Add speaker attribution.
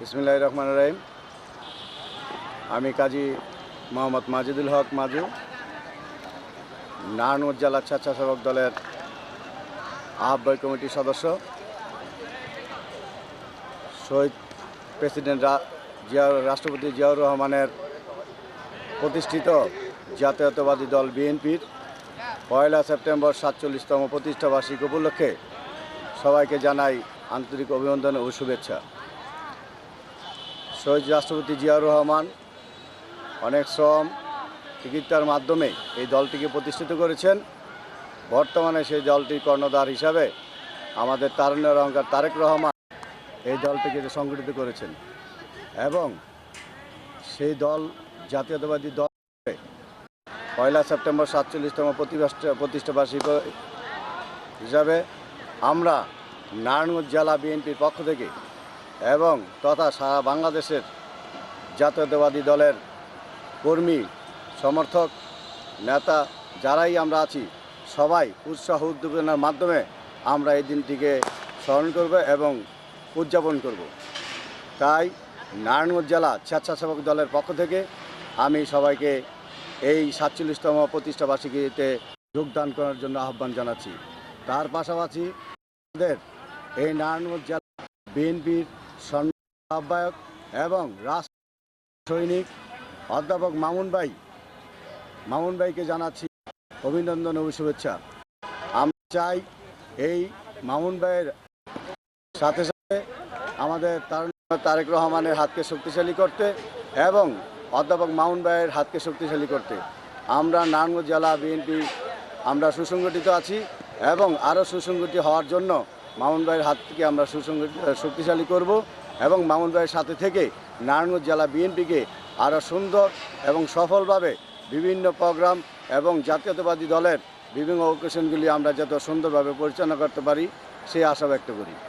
Speaker 1: বিসমিল্লাহ রহমান রহিম। আমি কাজী মোহাম্মদ মাজিদুল হক মাজু নারায়ণগঞ্জ জেলা স্বেচ্ছাসেবক দলের আহ্বায়ক কমিটির সদস্য, শহীদ প্রেসিডেন্ট জিয়া রাষ্ট্রপতি জিয়াউর রহমানের প্রতিষ্ঠিত জাতীয়তাবাদী দল বিএনপির পয়লা সেপ্টেম্বর সাতচল্লিশতম প্রতিষ্ঠাবার্ষিক উপলক্ষে সবাইকে জানাই আন্তরিক অভিনন্দন ও শুভেচ্ছা। শহীদ রাষ্ট্রপতি জিয়াউর রহমান অনেক শ্রম, চিকিৎসার মাধ্যমে এই দলটিকে প্রতিষ্ঠিত করেছেন। বর্তমানে সেই দলটির কর্ণধার হিসাবে আমাদের তারুণ্যের অহংকার তারেক রহমান এই দলটিকে সংগঠিত করেছেন এবং সেই দল, জাতীয়তাবাদী দল পয়লা সেপ্টেম্বর সাতচল্লিশতম প্রতিষ্ঠা প্রতিষ্ঠাবার্ষিকী হিসাবে আমরা নারায়ণগঞ্জ জেলা বিএনপির পক্ষ থেকে এবং তথা সারা বাংলাদেশের জাতীয়তাবাদী দলের কর্মী, সমর্থক, নেতা যারাই আমরা আছি, সবাই উৎসাহ উদ্দীপনার মাধ্যমে আমরা এই দিনটিকে স্মরণ করব এবং উদযাপন করব। তাই নারায়ণগঞ্জ জেলা স্বেচ্ছাসেবক দলের পক্ষ থেকে আমি সবাইকে এই সাতচল্লিশতম প্রতিষ্ঠাবার্ষিকীতে যোগদান করার জন্য আহ্বান জানাচ্ছি। তার পাশাপাশি আমাদের এই নারায়ণগঞ্জ জেলা বিএনপির আহ্বায়ক এবং রাষ্ট্র সৈনিক অধ্যাপক মামুন ভাই। মামুন ভাইকে জানাচ্ছি অভিনন্দন ও শুভেচ্ছা। আমরা চাই এই মামুন ভাইয়ের সাথে সাথে আমাদের তারেক রহমানের হাতকে শক্তিশালী করতে এবং অধ্যাপক মামুন ভাইয়ের হাতকে শক্তিশালী করতে। আমরা নারায়ণগঞ্জ জেলা বিএনপি আমরা সুসংগঠিত আছি এবং আরও সুসংগঠিত হওয়ার জন্য মামুন ভাইয়ের থেকে আমরা সুসংগঠিত শক্তিশালী করব এবং মামুন ভাইয়ের সাথে থেকে নারায়ণগঞ্জ জেলা বিএনপিকে আরও সুন্দর এবং সফলভাবে বিভিন্ন প্রোগ্রাম এবং জাতীয়তাবাদী দলের বিভিন্ন অকেশনগুলি আমরা যত সুন্দরভাবে পরিচালনা করতে পারি, সেই আশা ব্যক্ত করি।